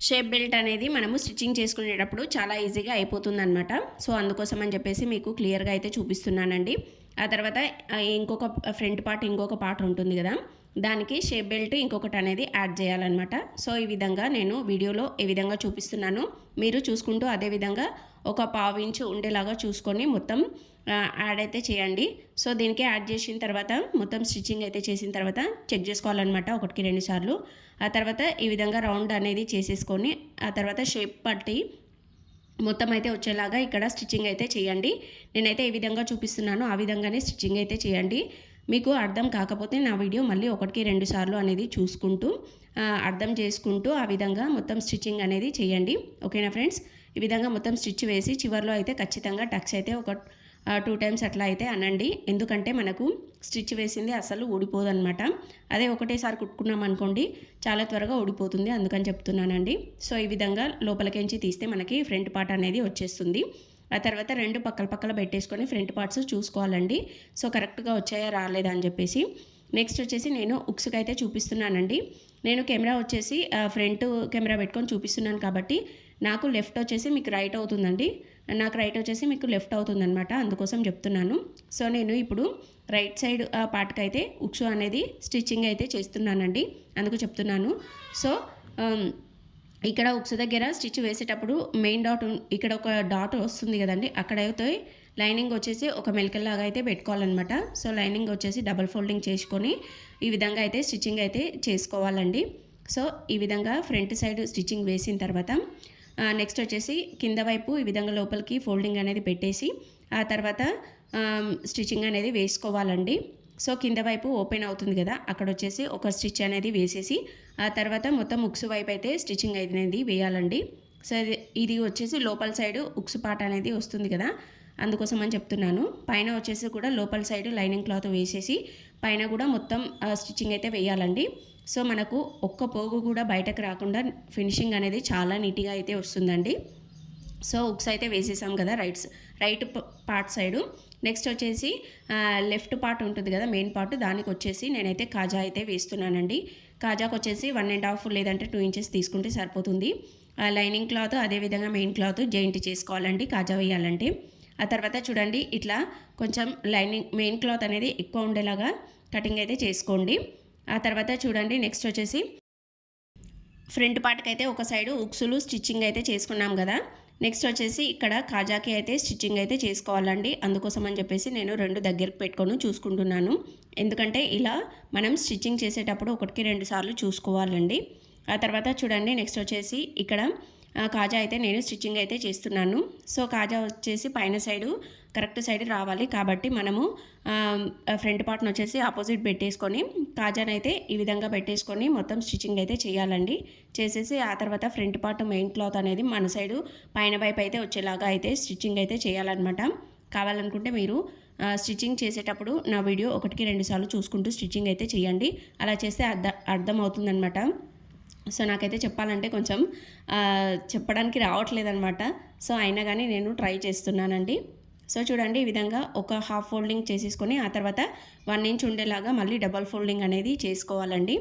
షేప్ బెల్ట్ అనేది మనము స్టిచ్చింగ్ చేసుకునేటప్పుడు చాలా ఈజీగా అయిపోతుంది అనమాట సో అందుకోసం అని చెప్పేసి మీకు క్లియర్గా అయితే చూపిస్తున్నానండి. ఆ తర్వాత ఇంకొక ఫ్రంట్ పార్ట్ ఇంకొక పార్ట్ ఉంటుంది కదా. దానికి షేప్ బెల్ట్ ఇంకొకటి అనేది యాడ్ చేయాలన్నమాట. సో ఈ విధంగా నేను వీడియోలో ఏ విధంగా చూపిస్తున్నాను మీరు చూసుకుంటూ అదే విధంగా ఒక పావు ఇంచు ఉండేలాగా చూసుకొని మొత్తం యాడ్ అయితే చేయండి. సో దీనికి యాడ్ చేసిన తర్వాత మొత్తం స్టిచ్చింగ్ అయితే చేసిన తర్వాత చెక్ చేసుకోవాలన్నమాట ఒకటికి రెండు సార్లు. ఆ తర్వాత ఈ విధంగా రౌండ్ అనేది చేసేసుకొని ఆ తర్వాత షేప్ పట్టి మొత్తం అయితే వచ్చేలాగా ఇక్కడ స్టిచ్చింగ్ అయితే చేయండి. నేనైతే ఏ విధంగా చూపిస్తున్నానో ఆ విధంగానే స్టిచ్చింగ్ అయితే చేయండి. మీకు అర్థం కాకపోతే నా వీడియో మళ్ళీ ఒకటికి రెండు సార్లు అనేది చూసుకుంటూ అర్థం చేసుకుంటూ ఆ విధంగా మొత్తం స్టిచ్చింగ్ అనేది చేయండి. ఓకేనా ఫ్రెండ్స్? ఈ విధంగా మొత్తం స్టిచ్ వేసి చివరిలో అయితే ఖచ్చితంగా టక్స్ అయితే ఒక టూ టైమ్స్ అట్లా అయితే అనండి. ఎందుకంటే మనకు స్టిచ్ వేసింది అసలు ఊడిపోదనమాట అదే ఒకటేసారి కుట్టుకున్నాం అనుకోండి చాలా త్వరగా ఊడిపోతుంది అందుకని చెప్తున్నానండి. సో ఈ విధంగా లోపలికించి తీస్తే మనకి ఫ్రంట్ పార్ట్ అనేది వచ్చేస్తుంది. ఆ తర్వాత రెండు పక్కల పక్కల పెట్టేసుకొని ఫ్రంట్ పార్ట్స్ చూసుకోవాలండి. సో కరెక్ట్గా వచ్చాయా రాలేదా అని చెప్పేసి. నెక్స్ట్ వచ్చేసి నేను ఉక్స్కి అయితే చూపిస్తున్నానండి. నేను కెమెరా వచ్చేసి ఫ్రంట్ కెమెరా పెట్టుకొని చూపిస్తున్నాను కాబట్టి నాకు లెఫ్ట్ వచ్చేసి మీకు రైట్ అవుతుందండి. నాకు రైట్ వచ్చేసి మీకు లెఫ్ట్ అవుతుందన్నమాట అందుకోసం చెప్తున్నాను. సో నేను ఇప్పుడు రైట్ సైడ్ పార్ట్కి అయితే ఉక్సు అనేది స్టిచ్చింగ్ అయితే చేస్తున్నానండి అందుకు చెప్తున్నాను. సో ఇక్కడ ఉక్స్ దగ్గర స్టిచ్ వేసేటప్పుడు మెయిన్ డాట్ ఇక్కడ ఒక డాట్ వస్తుంది కదండి అక్కడ అయితే లైనింగ్ వచ్చేసి ఒక మెలికల్లాగా అయితే పెట్టుకోవాలన్నమాట. సో లైనింగ్ వచ్చేసి డబల్ ఫోల్డింగ్ చేసుకొని ఈ విధంగా అయితే స్టిచ్చింగ్ అయితే చేసుకోవాలండి. సో ఈ విధంగా ఫ్రంట్ సైడ్ స్టిచ్చింగ్ వేసిన తర్వాత నెక్స్ట్ వచ్చేసి కింద వైపు ఈ విధంగా లోపలికి ఫోల్డింగ్ అనేది పెట్టేసి ఆ తర్వాత స్టిచ్చింగ్ అనేది వేసుకోవాలండి. సో కింద వైపు ఓపెన్ అవుతుంది కదా అక్కడ వచ్చేసి ఒక స్టిచ్ అనేది వేసేసి ఆ తర్వాత మొత్తం ఉక్సు వైపు అయితే స్టిచ్చింగ్ అనేది వేయాలండి. సో ఇది వచ్చేసి లోపల సైడ్ ఉక్సు పాట అనేది వస్తుంది కదా అందుకోసం అని చెప్తున్నాను. పైన వచ్చేసి కూడా లోపల సైడ్ లైనింగ్ క్లాత్ వేసేసి పైన కూడా మొత్తం స్టిచ్చింగ్ అయితే వేయాలండి. సో మనకు ఒక్క పోగు కూడా బయటకు రాకుండా ఫినిషింగ్ అనేది చాలా నీట్గా అయితే వస్తుందండి. సో ఉక్స్ అయితే వేసేసాం కదా rights right part side. Next వచ్చేసి లెఫ్ట్ పార్ట్ ఉంటుంది కదా మెయిన్ పార్ట్ దానికి వచ్చేసి నేనైతే కాజా అయితే వేస్తున్నానండి. కాజాకు వచ్చేసి వన్ అండ్ హాఫ్ లేదంటే టూ ఇంచెస్ తీసుకుంటే సరిపోతుంది. లైనింగ్ క్లాత్ అదేవిధంగా మెయిన్ క్లాత్ జాయింట్ చేసుకోవాలండి కాజా వేయాలంటే. ఆ తర్వాత చూడండి ఇట్లా కొంచెం లైనింగ్ మెయిన్ క్లాత్ అనేది ఎక్కువ ఉండేలాగా కటింగ్ అయితే చేసుకోండి. ఆ తర్వాత చూడండి నెక్స్ట్ వచ్చేసి ఫ్రంట్ పార్ట్కి అయితే ఒక సైడు ఉక్సులు స్టిచ్చింగ్ అయితే చేసుకున్నాం కదా. నెక్స్ట్ వచ్చేసి ఇక్కడ కాజాకి అయితే స్టిచ్చింగ్ అయితే చేసుకోవాలండి. అందుకోసం అని చెప్పేసి నేను రెండు దగ్గరకు పెట్టుకొని చూసుకుంటున్నాను. ఎందుకంటే ఇలా మనం స్టిచ్చింగ్ చేసేటప్పుడు ఒకటికి రెండు సార్లు చూసుకోవాలండి. ఆ తర్వాత చూడండి నెక్స్ట్ వచ్చేసి ఇక్కడ కాజా అయితే నేను స్టిచ్చింగ్ అయితే చేస్తున్నాను. సో కాజా వచ్చేసి పైన సైడు కరెక్ట్ సైడ్ రావాలి. కాబట్టి మనము ఫ్రంట్ పార్ట్ను వచ్చేసి ఆపోజిట్ పెట్టేసుకొని కాజానైతే అయితే ఈ విధంగా పెట్టేసుకొని మొత్తం స్టిచ్చింగ్ అయితే చేయాలండి. చేసేసి ఆ తర్వాత ఫ్రంట్ పార్ట్ మెయిన్ క్లాత్ అనేది మన సైడు పైన వైపు అయితే వచ్చేలాగా అయితే స్టిచ్చింగ్ అయితే చేయాలన్నమాట. కావాలనుకుంటే మీరు స్టిచ్చింగ్ చేసేటప్పుడు నా వీడియో ఒకటికి రెండు సార్లు చూసుకుంటూ స్టిచ్చింగ్ అయితే చేయండి. అలా చేస్తే అర్థం అర్థమవుతుందనమాట సో నాకైతే చెప్పాలంటే కొంచెం చెప్పడానికి రావట్లేదు అనమాట సో అయినా కానీ నేను ట్రై చేస్తున్నానండి. సో చూడండి ఈ విధంగా ఒక హాఫ్ ఫోల్డింగ్ చేసేసుకొని ఆ తర్వాత వన్ ఇంచ్ ఉండేలాగా మళ్ళీ డబల్ ఫోల్డింగ్ అనేది చేసుకోవాలండి.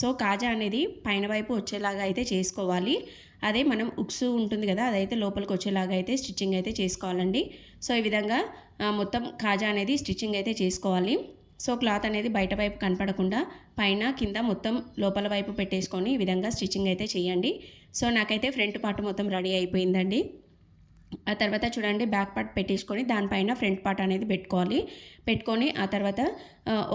సో కాజా అనేది పైన వైపు వచ్చేలాగా అయితే చేసుకోవాలి. అదే మనం ఉక్సు ఉంటుంది కదా అదైతే లోపలికి వచ్చేలాగా అయితే స్టిచ్చింగ్ అయితే చేసుకోవాలండి. సో ఈ విధంగా మొత్తం కాజా అనేది స్టిచ్చింగ్ అయితే చేసుకోవాలి. సో క్లాత్ అనేది బయట వైపు కనపడకుండా పైన కింద మొత్తం లోపల వైపు పెట్టేసుకొని ఈ విధంగా స్టిచ్చింగ్ అయితే చేయండి. సో నాకైతే ఫ్రంట్ పార్ట్ మొత్తం రెడీ అయిపోయిందండి. ఆ తర్వాత చూడండి బ్యాక్ పార్ట్ పెట్టేసుకొని దానిపైన ఫ్రంట్ పార్ట్ అనేది పెట్టుకోవాలి. పెట్టుకొని ఆ తర్వాత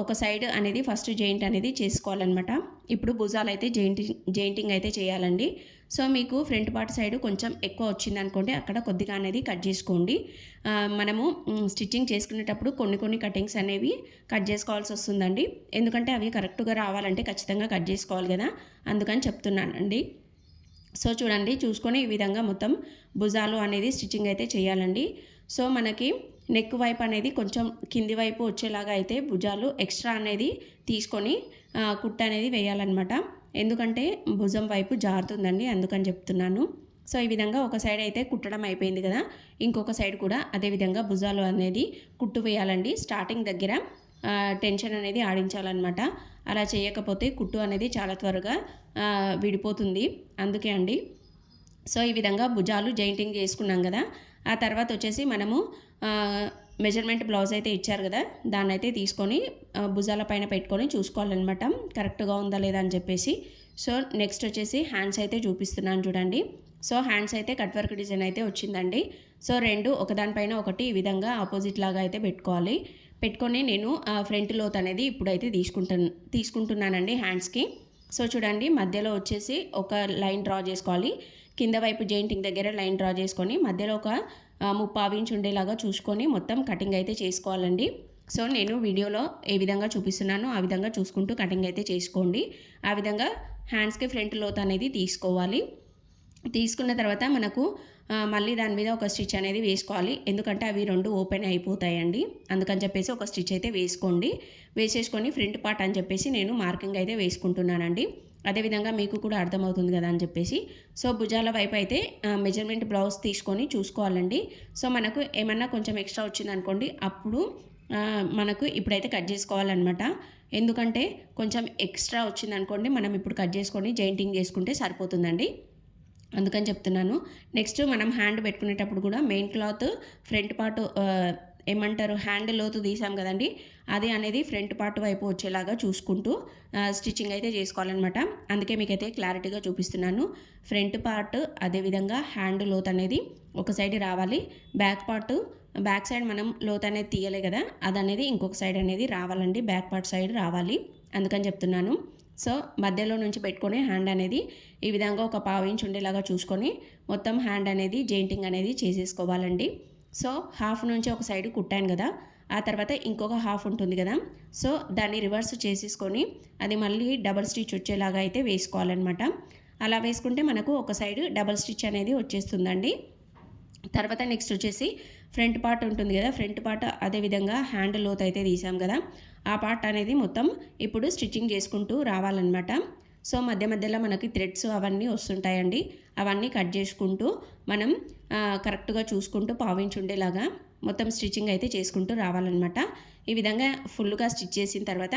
ఒక సైడ్ అనేది ఫస్ట్ జెయింట్ అనేది చేసుకోవాలన్నమాట. ఇప్పుడు భుజాలు అయితే జెయింటింగ్ జెయింటింగ్ అయితే చేయాలండి. సో మీకు ఫ్రంట్ పార్ట్ సైడ్ కొంచెం ఎక్కువ వచ్చింది అనుకోండి అక్కడ కొద్దిగా అనేది కట్ చేసుకోండి. మనము స్టిచ్చింగ్ చేసుకునేటప్పుడు కొన్ని కొన్ని కటింగ్స్ అనేవి కట్ చేసుకోవాల్సి వస్తుందండి. ఎందుకంటే అవి కరెక్ట్గా రావాలంటే ఖచ్చితంగా కట్ చేసుకోవాలి కదా అందుకని చెప్తున్నానండి. సో చూడండి చూసుకొని ఈ విధంగా మొత్తం భుజాలు అనేది స్టిచ్చింగ్ అయితే చేయాలండి. సో మనకి నెక్ వైపు అనేది కొంచెం కింది వైపు వచ్చేలాగా అయితే భుజాలు ఎక్స్ట్రా అనేది తీసుకొని కుట్ట అనేది వేయాలన్నమాట. ఎందుకంటే భుజం వైపు జారుతుందండి అందుకని చెప్తున్నాను. సో ఈ విధంగా ఒక సైడ్ అయితే కుట్టడం అయిపోయింది కదా ఇంకొక సైడ్ కూడా అదేవిధంగా భుజాలు అనేది కుట్టు వేయాలండి. స్టార్టింగ్ దగ్గర టెన్షన్ అనేది ఆడించాలన్నమాట. అలా చేయకపోతే కుట్టు అనేది చాలా త్వరగా విడిపోతుంది. అందుకే అండి. సో ఈ విధంగా భుజాలు జైంటింగ్ చేసుకున్నాం కదా ఆ తర్వాత వచ్చేసి మనము మెజర్మెంట్ బ్లౌజ్ అయితే ఇచ్చారు కదా దాన్ని అయితే తీసుకొని భుజాల పైన పెట్టుకొని చూసుకోవాలన్నమాట. కరెక్ట్గా ఉందా లేదా అని చెప్పేసి. సో నెక్స్ట్ వచ్చేసి హ్యాండ్స్ అయితే చూపిస్తున్నాను చూడండి. సో హ్యాండ్స్ అయితే కట్ వర్క్ డిజైన్ అయితే వచ్చిందండి. సో రెండు ఒకదానిపైన ఒకటి ఈ విధంగా ఆపోజిట్ లాగా అయితే పెట్టుకోవాలి. పెట్టుకొని నేను ఫ్రంట్ లోత్ అనేది ఇప్పుడైతే తీసుకుంటాను తీసుకుంటున్నానండి హ్యాండ్స్కి సో చూడండి మధ్యలో వచ్చేసి ఒక లైన్ డ్రా చేసుకోవాలి. కింద వైపు జెయింటింగ్ దగ్గర లైన్ డ్రా చేసుకొని మధ్యలో ఒక ముప్పావించి ఉండేలాగా చూసుకొని మొత్తం కటింగ్ అయితే చేసుకోవాలండి. సో నేను వీడియోలో ఏ విధంగా చూపిస్తున్నానో ఆ విధంగా చూసుకుంటూ కటింగ్ అయితే చేసుకోండి. ఆ విధంగా హ్యాండ్స్కి ఫ్రంట్ లోత్ అనేది తీసుకోవాలి. తీసుకున్న తర్వాత మనకు మళ్ళీ దాని మీద ఒక స్టిచ్ అనేది వేసుకోవాలి. ఎందుకంటే అవి రెండు ఓపెన్ అయిపోతాయండి. అందుకని చెప్పేసి ఒక స్టిచ్ అయితే వేసుకోండి. వేసేసుకొని ఫ్రంట్ పార్ట్ అని చెప్పేసి నేను మార్కింగ్ అయితే వేసుకుంటున్నానండి. అదేవిధంగా మీకు కూడా అర్థమవుతుంది కదా అని చెప్పేసి. సో భుజాల వైపు అయితే మెజర్మెంట్ బ్లౌజ్ తీసుకొని చూసుకోవాలండి. సో మనకు ఏమన్నా కొంచెం ఎక్స్ట్రా వచ్చిందనుకోండి అప్పుడు మనకు ఇప్పుడైతే కట్ చేసుకోవాలన్నమాట. ఎందుకంటే కొంచెం ఎక్స్ట్రా వచ్చిందనుకోండి మనం ఇప్పుడు కట్ చేసుకొని జైంటింగ్ చేసుకుంటే సరిపోతుందండి. అందుకని చెప్తున్నాను. నెక్స్ట్ మనం హ్యాండ్ పెట్టుకునేటప్పుడు కూడా మెయిన్ క్లాత్ ఫ్రంట్ పార్ట్ ఏమంటారు హ్యాండ్ లోతు తీసాం కదండి. అది అనేది ఫ్రంట్ పార్ట్ వైపు వచ్చేలాగా చూసుకుంటూ స్టిచ్చింగ్ అయితే చేసుకోవాలన్నమాట. అందుకే మీకైతే క్లారిటీగా చూపిస్తున్నాను. ఫ్రంట్ పార్ట్ అదేవిధంగా హ్యాండ్ లోత్ అనేది ఒక సైడ్ రావాలి. బ్యాక్ పార్ట్ బ్యాక్ సైడ్ మనం లోత్ అనేది తీయలే కదా అది అనేది ఇంకొక సైడ్ అనేది రావాలండి. బ్యాక్ పార్ట్ సైడ్ రావాలి అందుకని చెప్తున్నాను. సో మధ్యలో నుంచి పెట్టుకొని హ్యాండ్ అనేది ఈ విధంగా ఒక పావు ఇంచ్ ఉండేలాగా చూసుకొని మొత్తం హ్యాండ్ అనేది జెయింటింగ్ అనేది చేసేసుకోవాలండి. సో హాఫ్ నుంచి ఒక సైడ్ కుట్టాను కదా ఆ తర్వాత ఇంకొక హాఫ్ ఉంటుంది కదా. సో దాన్ని రివర్స్ చేసేసుకొని అది మళ్ళీ డబల్ స్టిచ్ వచ్చేలాగా అయితే వేసుకోవాలన్నమాట. అలా వేసుకుంటే మనకు ఒక సైడ్ డబల్ స్టిచ్ అనేది వచ్చేస్తుందండి. తర్వాత నెక్స్ట్ వచ్చేసి ఫ్రంట్ పార్ట్ ఉంటుంది కదా. ఫ్రంట్ పార్ట్ అదేవిధంగా హ్యాండ్ లోత్ అయితే తీసాం కదా. ఆ పార్ట్ అనేది మొత్తం ఇప్పుడు స్టిచ్చింగ్ చేసుకుంటూ రావాలన్నమాట. సో మధ్య మధ్యలో మనకి థ్రెడ్స్ అవన్నీ వస్తుంటాయండి. అవన్నీ కట్ చేసుకుంటూ మనం కరెక్ట్గా చూసుకుంటూ పావించి ఉండేలాగా మొత్తం స్టిచ్చింగ్ అయితే చేసుకుంటూ రావాలన్నమాట. ఈ విధంగా ఫుల్గా స్టిచ్ చేసిన తర్వాత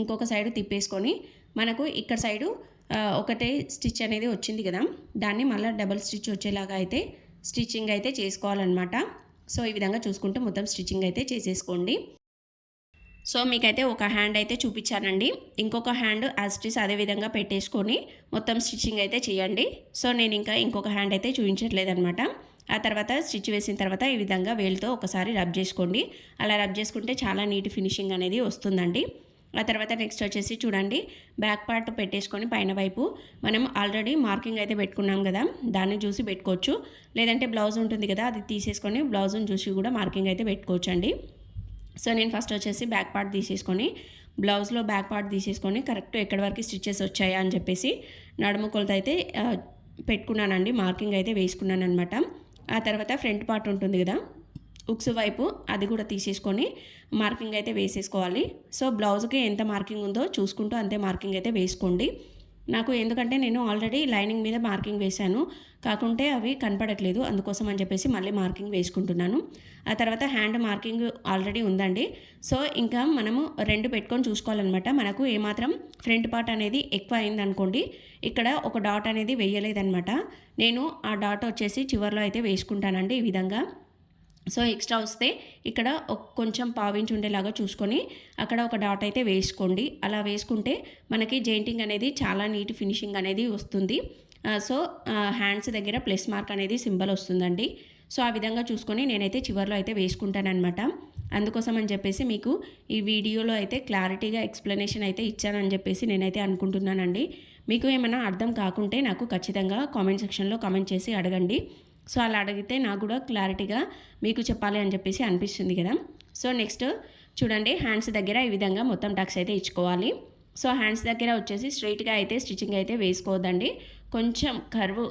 ఇంకొక సైడ్ తిప్పేసుకొని మనకు ఇక్కడ సైడు ఒకటే స్టిచ్ అనేది వచ్చింది కదా. దాన్ని మళ్ళీ డబల్ స్టిచ్ వచ్చేలాగా అయితే స్టిచ్చింగ్ అయితే చేసుకోవాలన్నమాట. సో ఈ విధంగా చూసుకుంటూ మొత్తం స్టిచ్చింగ్ అయితే చేసేసుకోండి. సో మీకైతే ఒక హ్యాండ్ అయితే చూపించానండి. ఇంకొక హ్యాండ్ యాస్టిస్ అదే విధంగా పెట్టేసుకొని మొత్తం స్టిచ్చింగ్ అయితే చేయండి. సో నేను ఇంకా ఇంకొక హ్యాండ్ అయితే చూపించట్లేదనమాట ఆ తర్వాత స్టిచ్ వేసిన తర్వాత ఈ విధంగా వేలుతో ఒకసారి రబ్ చేసుకోండి. అలా రబ్ చేసుకుంటే చాలా నీట్ ఫినిషింగ్ అనేది వస్తుందండి. ఆ తర్వాత నెక్స్ట్ వచ్చేసి చూడండి బ్యాక్ పార్ట్ పెట్టేసుకొని పైన వైపు మనం ఆల్రెడీ మార్కింగ్ అయితే పెట్టుకున్నాం కదా దాన్ని చూసి పెట్టుకోవచ్చు. లేదంటే బ్లౌజ్ ఉంటుంది కదా అది తీసేసుకొని బ్లౌజ్ని చూసి కూడా మార్కింగ్ అయితే పెట్టుకోవచ్చు అండి సో నేను ఫస్ట్ వచ్చేసి బ్యాక్ పార్ట్ తీసేసుకొని బ్లౌజ్లో బ్యాక్ పార్ట్ తీసేసుకొని కరెక్ట్ ఎక్కడి వరకు స్టిచ్చెస్ వచ్చాయా అని చెప్పేసి నడుము కొలత అయితే పెట్టుకున్నానండి మార్కింగ్ అయితే వేసుకున్నాను అనమాట ఆ తర్వాత ఫ్రంట్ పార్ట్ ఉంటుంది కదా ఉక్స్ వైపు అది కూడా తీసేసుకొని మార్కింగ్ అయితే వేసేసుకోవాలి. సో బ్లౌజ్కి ఎంత మార్కింగ్ ఉందో చూసుకుంటూ అంతే మార్కింగ్ అయితే వేసుకోండి. నాకు ఎందుకంటే నేను ఆల్రెడీ లైనింగ్ మీద మార్కింగ్ వేశాను. కాకుంటే అవి కనపడట్లేదు. అందుకోసం అని చెప్పేసి మళ్ళీ మార్కింగ్ వేసుకుంటున్నాను. ఆ తర్వాత హ్యాండ్ మార్కింగ్ ఆల్రెడీ ఉందండి. సో ఇంకా మనము రెండు పెట్టుకొని చూసుకోవాలన్నమాట. మనకు ఏమాత్రం ఫ్రంట్ పార్ట్ అనేది ఎక్కువ అయిందనుకోండి ఇక్కడ ఒక డాట్ అనేది వేయలేదన్నమాట. నేను ఆ డాట్ వచ్చేసి చివరిలో అయితే వేసుకుంటానండి ఈ విధంగా. సో ఎక్స్ట్రా వస్తే ఇక్కడ కొంచెం పావించి ఉండేలాగా చూసుకొని అక్కడ ఒక డాట్ అయితే వేసుకోండి. అలా వేసుకుంటే మనకి జెయింటింగ్ అనేది చాలా నీట్ ఫినిషింగ్ అనేది వస్తుంది. సో హ్యాండ్స్ దగ్గర ప్లస్ మార్క్ అనేది సింబల్ వస్తుందండి. సో ఆ విధంగా చూసుకొని నేనైతే చివరిలో అయితే వేసుకుంటానమాట అందుకోసం అని చెప్పేసి మీకు ఈ వీడియోలో అయితే క్లారిటీగా ఎక్స్ప్లెనేషన్ అయితే ఇచ్చానని చెప్పేసి నేనైతే అనుకుంటున్నానండి. మీకు ఏమైనా అర్థం కాకుంటే నాకు ఖచ్చితంగా కామెంట్ సెక్షన్లో కామెంట్ చేసి అడగండి. సో అలా అడిగితే నాకు కూడా క్లారిటీగా మీకు చెప్పాలి అని చెప్పేసి అనిపిస్తుంది కదా. సో నెక్స్ట్ చూడండి హ్యాండ్స్ దగ్గర ఈ విధంగా మొత్తం టక్స్ అయితే ఇచ్చుకోవాలి. సో హ్యాండ్స్ దగ్గర వచ్చేసి స్ట్రైట్గా అయితే స్టిచ్చింగ్ అయితే వేసుకోవద్దండి. కొంచెం కర్వ్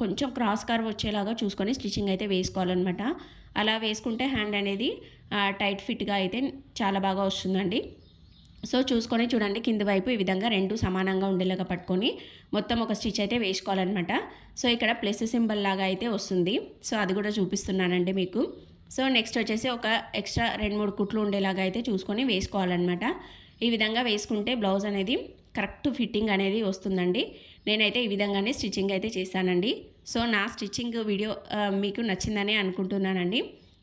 కొంచెం క్రాస్ కర్వ్ వచ్చేలాగా చూసుకొని స్టిచ్చింగ్ అయితే వేసుకోవాలన్నమాట. అలా వేసుకుంటే హ్యాండ్ అనేది టైట్ ఫిట్గా అయితే చాలా బాగా వస్తుందండి. సో చూసుకొని చూడండి కింది వైపు ఈ విధంగా రెండు సమానంగా ఉండేలాగా పట్టుకొని మొత్తం ఒక స్టిచ్ అయితే వేసుకోవాలన్నమాట. సో ఇక్కడ ప్లస్ సింబల్ లాగా అయితే వస్తుంది. సో అది కూడా చూపిస్తున్నానండి మీకు. సో నెక్స్ట్ వచ్చేసి ఒక ఎక్స్ట్రా రెండు మూడు కుట్లు ఉండేలాగా అయితే చూసుకొని వేసుకోవాలన్నమాట. ఈ విధంగా వేసుకుంటే బ్లౌజ్ అనేది కరెక్ట్ ఫిట్టింగ్ అనేది వస్తుందండి. నేనైతే ఈ విధంగానే స్టిచ్చింగ్ అయితే చేశానండి. సో నా స్టిచ్చింగ్ వీడియో మీకు నచ్చిందనే అనుకుంటున్నానండి.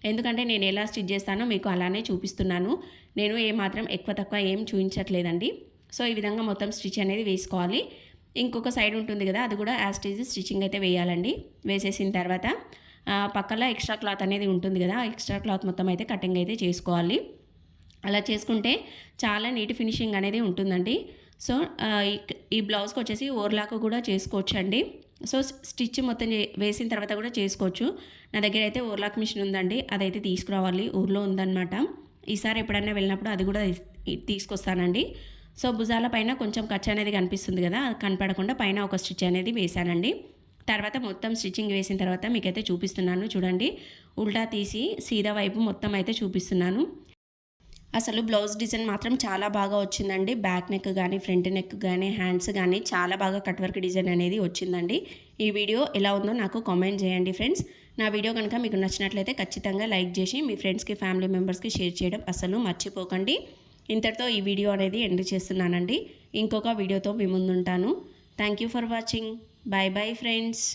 ఎందుకంటే నేను ఎలా స్టిచ్ చేస్తానో మీకు అలానే చూపిస్తున్నాను. నేను ఏమాత్రం ఎక్కువ తక్కువ ఏం చూపించట్లేదండి సో ఈ విధంగా మొత్తం స్టిచ్ అనేది వేసుకోవాలి. ఇంకొక సైడ్ ఉంటుంది కదా అది కూడా యాస్టీజ్ స్టిచ్చింగ్ అయితే వేయాలండి. వేసేసిన తర్వాత పక్కల ఎక్స్ట్రా క్లాత్ అనేది ఉంటుంది కదా ఎక్స్ట్రా క్లాత్ మొత్తం అయితే కటింగ్ అయితే చేసుకోవాలి. అలా చేసుకుంటే చాలా నీట్ ఫినిషింగ్ అనేది ఉంటుందండి. సో ఈ బ్లౌజ్కి వచ్చేసి ఓర్లాక్ కూడా చేసుకోవచ్చండి. సో స్టిచ్ మొత్తం వేసిన తర్వాత కూడా చేసుకోవచ్చు. నా దగ్గర అయితే ఓర్లాక్ మిషన్ ఉందండి అదైతే తీసుకురావాలి ఊర్లో ఉందన్నమాట. ఈసారి ఎప్పుడైనా వెళ్ళినప్పుడు అది కూడా తీసుకొస్తానండి. సో భుజాల పైన కొంచెం ఖర్చు అనేది కనిపిస్తుంది కదా అది కనపడకుండా పైన ఒక స్టిచ్ అనేది వేశానండి. తర్వాత మొత్తం స్టిచ్చింగ్ వేసిన తర్వాత మీకైతే చూపిస్తున్నాను చూడండి. ఉల్టా తీసి సీదా వైపు మొత్తం అయితే చూపిస్తున్నాను. అసలు బ్లౌజ్ డిజైన్ మాత్రం చాలా బాగా వచ్చిందండి. బ్యాక్ నెక్ కానీ ఫ్రంట్ నెక్ కానీ హ్యాండ్స్ కానీ చాలా బాగా కట్ వర్క్ డిజైన్ అనేది వచ్చిందండి. ఈ వీడియో ఎలా ఉందో నాకు కామెంట్ చేయండి ఫ్రెండ్స్. నా వీడియో కనుక మీకు నచ్చినట్లయితే ఖచ్చితంగా లైక్ చేసి మీ ఫ్రెండ్స్కి ఫ్యామిలీ మెంబర్స్కి షేర్ చేయడం అసలు మర్చిపోకండి. ఇంతటితో ఈ వీడియో అనేది ఎండ్ చేస్తున్నానండి. ఇంకొక వీడియోతో మీ ముందుంటాను. Thank you for watching. Bye bye friends.